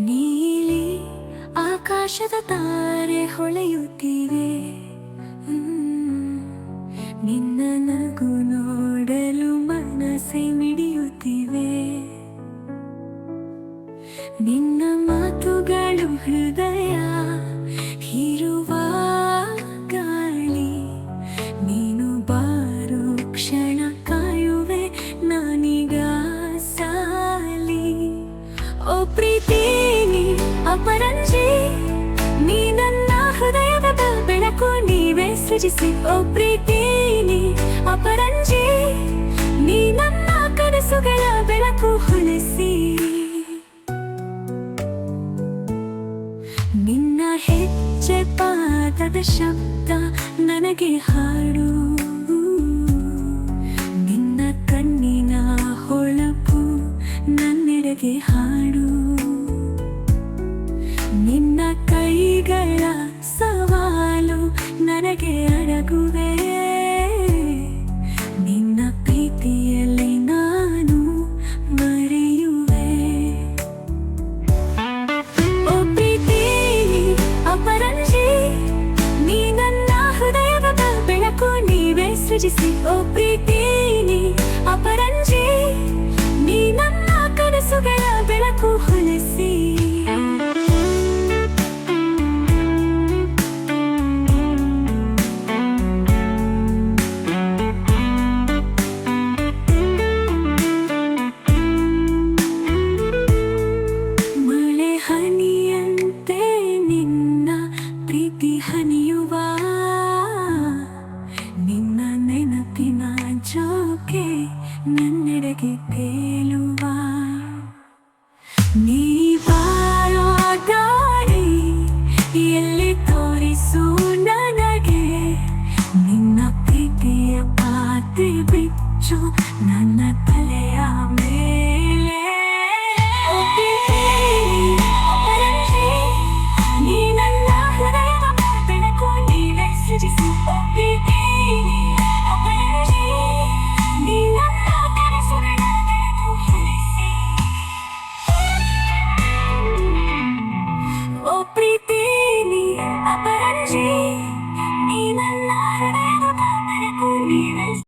ನೀಲಿ ಆಕಾಶದ ತಾರೆ ಹೊಳೆಯುತ್ತಿವೆ. ನಿನ್ನ ನಗು ನೋಡಲು ಮನಸ್ಸೆ ಮಿಡಿಯುತ್ತಿವೆ ನಿನ್ನ ಮಾತುಗಳು ಹೃದಯ ಓ ಪ್ರೀತಿ ನೀ ಅಪರಂಜಿ, ನೀ ನನ್ನ ಹೃದಯದ ಬೆಳಕು ನೀವೇ ಸೃಜಿಸಿ. ಓ ಪ್ರೀತಿ ನೀ ಅಪರಂಜಿ, ನೀ ನನ್ನ ಕನಸುಗಳ ಬೆಳಕು ಹೊಲಿಸಿ ನಿನ್ನ ಹೆಜ್ಜೆ ಪಾದದ ಶಬ್ದ ನನಗೆ ಹಾಡು. ನಿನ್ನ ಕೈಗಳ ಸವಾಲು ನನಗೆ ಅಡಗುವೆ. ನಿನ್ನ ಪ್ರೀತಿಯಲ್ಲಿ ನಾನು ಮರೆಯುವೆ. ಓ ಪ್ರೀತಿ, ಅಪರಂಜಿ, ನೀ ನನ್ನ ಹೃದಯದ ಬೆಳಕು ನೀವೇ ಸೃಜಿಸಿ. ಓ ಪ್ರೀತಿ ನೆನಪಿನ ಜೋಕೆ ನನ್ನೆಡೆಗೆ ತೇಲುವ. ನೀ ಬಾರೋ ದಾರಿ ಎಲ್ಲಿ ತೋರಿಸು ನನಗೆ? ನಿನ್ನ ಪ್ರೀತಿಯ ಪಾತ್ರೆ ಬಿಚ್ಚು ನನ್ನ Oh.